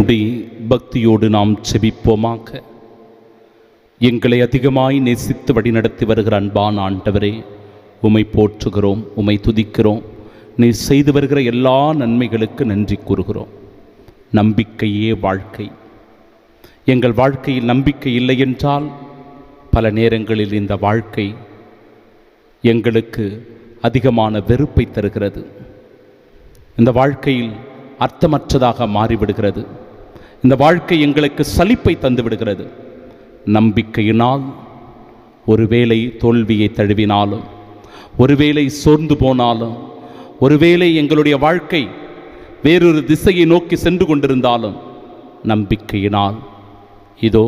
உடி பக்தியோடு நாம் செபிப்போமாக. எங்களை அதிகமாய் நேசித்து வழிநடத்தி வருகிற அன்பான ஆண்டவரே உமை போற்றுகிறோம் உமை துதிக்கிறோம். நீ செய்து வருகிற எல்லா நன்மைகளுக்கு நன்றி கூறுகிறோம். நம்பிக்கையே வாழ்க்கை. எங்கள் வாழ்க்கையில் நம்பிக்கை இல்லை என்றால் பல நேரங்களில் இந்த வாழ்க்கை எங்களுக்கு அதிகமான வெறுப்பை தருகிறது. இந்த வாழ்க்கையில் அர்த்தமற்றதாக மாறிவிடுகிறது. இந்த வாழ்க்கை எங்களுக்கு சலிப்பை தந்து விடுகிறது. நம்பிக்கையினால் ஒருவேளை தோல்வியை தழுவினாலும் ஒருவேளை சோர்ந்து போனாலும் ஒருவேளை எங்களுடைய வாழ்க்கை வேறொரு திசையை நோக்கி சென்று கொண்டிருந்தாலும் நம்பிக்கையினால் இதோ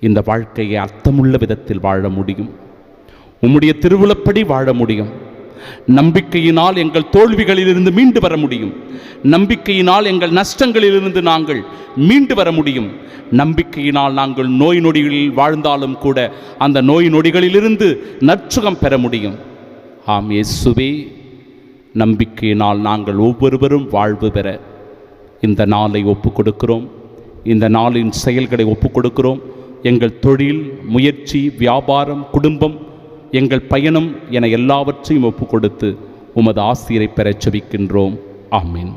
இந்த வாழ்க்கையை அர்த்தமுள்ள விதத்தில் வாழ முடியும். உம்முடைய திருவுளப்படி வாழ முடியும். நம்பிக்கையினால் எங்கள் தோல்விகளிலிருந்து மீண்டு வர முடியும். நம்பிக்கையினால் எங்கள் நஷ்டங்களிலிருந்து நாங்கள் மீண்டு வர முடியும். நம்பிக்கையினால் நாங்கள் நோய் நொடிகளில் வாழ்ந்தாலும் கூட அந்த நோய் நொடிகளிலிருந்து நற்சுகம் பெற முடியும். ஆம் இயேசுவே நம்பிக்கையினால் நாங்கள் ஒவ்வொருவரும் வாழ்வு பெற இந்த நாளை ஒப்பு கொடுக்கிறோம் இந்த நாளின் செயல்களை ஒப்புக் கொடுக்கிறோம் எங்கள் தொழில் முயற்சி வியாபாரம் குடும்பம் எங்கள் பயணம் என எல்லாவற்றையும் ஒப்புக்கொடுத்து உமது ஆசிரியரை பெறச் செவிக்கின்றோம். ஆமீன்.